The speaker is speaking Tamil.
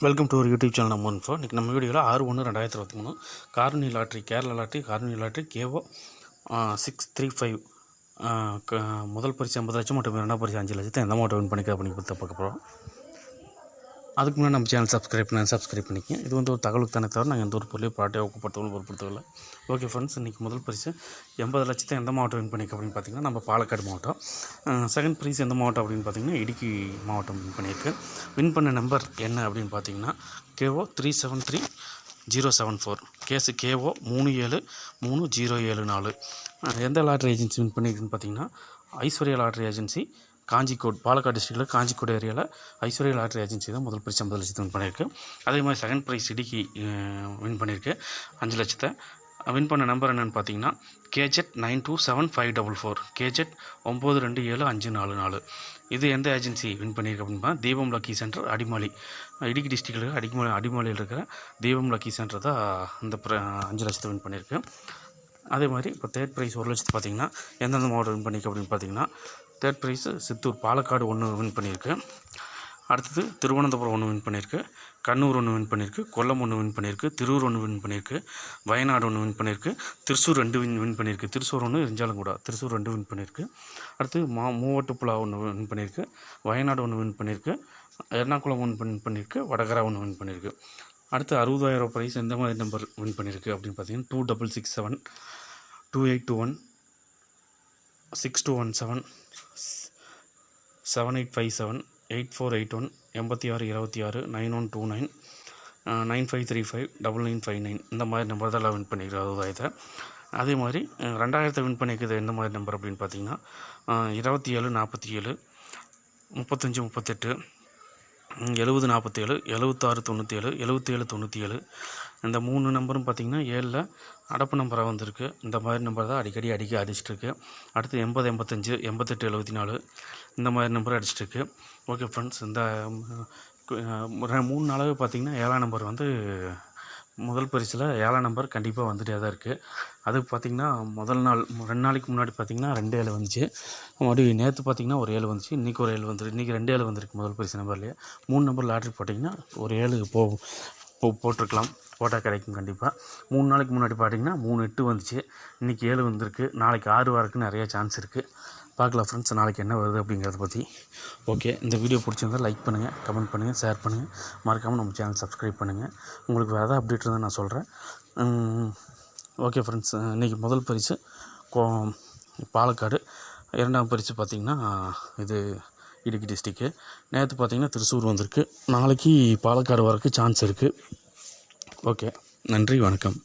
வெல்கம் டு ஒரு யூடியூப் சேனல் நம்ம இன்ஃபோ இன்றைக்கி நம்ம வீடியோவில் ஆறு ஒன்று ரெண்டாயிரத்தி இருபத்தி மூணு. கார்னி லாட்ரி கேரளா லாட்ரி கார்னி லாட்ரி கேவோ சிக்ஸ் த்ரீ ஃபைவ் முதல் பரிசு ஐம்பது லட்சம் மற்றும் இரண்டாம் பரிசு அஞ்சு லட்சத்தை எந்த அமௌண்ட் வின் பண்ணிக்க அப்படின்னு பார்க்க போகிறோம் அதுக்கு முன்னாடி நம்ம சேனல் சப்ஸ்கிரைப் பண்ணி சப்ஸ்கிரைப் பண்ணிக்கங்க. இது வந்து ஒரு தகவலுக்கு தானே தவிர நாங்கள் எந்த ஒரு பொருளையும் ப்ராட்டியாக ஊக்கப்படுத்தவும் பொருட்படுத்தவில்லை. ஓகே ஃப்ரெண்ட்ஸ் இன்றைக்கி முதல் பரிசு எண்பது லட்சத்தை எந்த மாவட்டம் வின் பண்ணிக்க அப்படின்னு பார்த்தீங்கன்னா நம்ம பாலக்காடு மாவட்டம். செகண்ட் ப்ரைஸ் எந்த மாவட்டம் அப்படின்னு பார்த்தீங்கன்னா இடுக்கி மாவட்டம் வின் பண்ணியிருக்கு. வின் பண்ண நம்பர் என்ன அப்படின்னு பார்த்தீங்கன்னா KO three seven three zero seven four case KO மூணு ஏழு மூணு ஜீரோ ஏழு நாலு. எந்த லாட்ரி ஏஜென்சி வின் பண்ணியிருக்குன்னு பார்த்தீங்கன்னா ஐஸ்வர்யா லாட்ரி ஏஜென்சி காஞ்சிக்கோட் பாலக்காடு டிஸ்ட்ரிக்டில் காஞ்சிக்கோடு ஏரியாவில் ஐஸ்வர்யா லாட்ரி ஏஜென்சி தான் முதல் ப்ரைஸ் ஐம்பது லட்சத்தை வின் பண்ணியிருக்கு. அதே மாதிரி செகண்ட் ப்ரைஸ் இடுக்கி வின் பண்ணியிருக்கு. அஞ்சு லட்சத்தை. வின் பண்ண நம்பர் என்னென்னு பார்த்தீங்கன்னா gadget nine two seven five double four. Gadget ஒம்பது ரெண்டு ஏழு அஞ்சு நாலு நாலு. இது எந்த ஏஜென்சி வின் பண்ணியிருக்கு அப்படின்னா தீபம் லக்கி சென்டர் அடிமாலி. இடுக்கி டிஸ்ட்ரிக்டில் அடிமாலி அடிமாலியில் இருக்கிற தீபம் லக்கி சென்டர் தான் இந்த ப்ர- அஞ்சு லட்சத்தை வின் பண்ணியிருக்கு. அதே மாதிரி இப்போ தேர்ட் ப்ரைஸ் ஒரு லட்சத்து பார்த்தீங்கன்னா எந்தெந்த மாவட்டம் வின் பண்ணியிருக்கு அப்படின்னு பார்த்தீங்கன்னா தேர்ட் ப்ரைஸு சித்தூர் பாலக்காடு ஒன்று வின் பண்ணியிருக்கு அடுத்தது திருவனந்தபுரம் ஒன்று வின் பண்ணியிருக்கு கண்ணூர் ஒன்று வின் பண்ணியிருக்கு கொல்லம் ஒன்று வின் பண்ணியிருக்கு திருவூர் ஒன்று வின் பண்ணியிருக்கு வயநாடு ஒன்று வின் பண்ணியிருக்கு திருச்சூர் ரெண்டு வின் வின் பண்ணியிருக்கு திருச்சூர் ஒன்று இருந்தாலும்கூட திருச்சூர் ரெண்டு வின் பண்ணியிருக்கு அடுத்து மா மூவட்டுப்புழா ஒன்று வின் பண்ணியிருக்கு வயநாடு ஒன்று வின் பண்ணியிருக்கு எர்ணாகுளம் ஒன்று வின் பண்ணியிருக்கு வடகரா ஒன்று வின் பண்ணியிருக்கு அடுத்து அறுபதாயிரம் ப்ரைஸ் எந்த மாதிரி நம்பர் வின் பண்ணியிருக்கு அப்படின்னு பார்த்தீங்கன்னா two double six seven two eight two one six two one seven seven eight five seven eight four eight one எண்பத்தி ஆறு இருபத்தி ஆறு nine one two nine nine five three five double nine five nine இந்த மாதிரி நம்பர் தான் வின் பண்ணிக்கிறோம் அறுபதாயிரத்தை அதே மாதிரி ரெண்டாயிரத்தை வின் பண்ணிக்கிறது எந்த மாதிரி நம்பர் அப்படின்னு பார்த்தீங்கன்னா இருபத்தி ஏழு நாற்பத்தி ஏழு முப்பத்தஞ்சு முப்பத்தெட்டு எழுபது நாற்பத்தேழு எழுபத்தாறு தொண்ணூற்றி ஏழு எழுபத்தேழு தொண்ணூற்றி ஏழு இந்த மூணு நம்பரும் பார்த்திங்கன்னா ஏழில் அடப்பு நம்பராக வந்திருக்கு. இந்த மாதிரி நம்பர் தான் அடிக்கடி அடிக்க அடிச்சிட்ருக்கு. அடுத்து எண்பது எண்பத்தஞ்சு எண்பத்தெட்டு எழுபத்தி நாலு இந்த மாதிரி நம்பர் அடிச்சிட்ருக்கு. ஓகே ஃப்ரெண்ட்ஸ் இந்த மூணு நாளாகவே பார்த்திங்கன்னா ஏழாம் நம்பர் வந்து முதல் பரிசில் ஏழாம் நம்பர் கண்டிப்பாக வந்துட்டே தான் இருக்குது அது பார்த்திங்கன்னா முதல் நாள் ரெண்டு நாளைக்கு முன்னாடி பார்த்திங்கன்னா ரெண்டு ஏழு வந்துச்சு. மறுபடியும் நேற்று பார்த்திங்கன்னா ஒரு ஏழு வந்துச்சு. இன்றைக்கி ஒரு ஏழு வந்துருக்கு இன்றைக்கி ரெண்டு ஏழு வந்திருக்கு முதல் பரிசு நம்பர்லேயே மூணு நம்பர் லாட்ரி போட்டிங்கன்னா ஒரு ஏழு போ போ போட்டிருக்கலாம். போட்டால் கிடைக்கும் கண்டிப்பாக மூணு நாளைக்கு முன்னாடி பார்த்தீங்கன்னா மூணு எட்டு வந்துச்சு. இன்றைக்கி ஏழு வந்திருக்கு. நாளைக்கு ஆறு வரக்கு நிறைய சான்ஸ் இருக்குது பார்க்கலாம் ஃப்ரெண்ட்ஸ் நாளைக்கு என்ன வருது அப்படிங்கிறத பற்றி ஓகே இந்த வீடியோ பிடிச்சிருந்தா லைக் பண்ணுங்கள் கமெண்ட் பண்ணுங்கள் ஷேர் பண்ணுங்கள் மறக்காமல் நம்ம சேனல் சப்ஸ்கிரைப் பண்ணுங்கள் உங்களுக்கு வேறு ஏதாவது அப்டேட் இருந்தால் நான் சொல்கிறேன் ஓகே ஃப்ரெண்ட்ஸ் இன்றைக்கி முதல் பரிசு கோ பாலக்காடு. இரண்டாம் பரிசு பார்த்திங்கன்னா இது இடுக்கி டிஸ்ட்ரிக்கு நேற்று பார்த்திங்கன்னா திருச்சூர் வந்திருக்கு. நாளைக்கு பாலக்காடு வரக்கு சான்ஸ் இருக்குது ஓகே நன்றி வணக்கம்.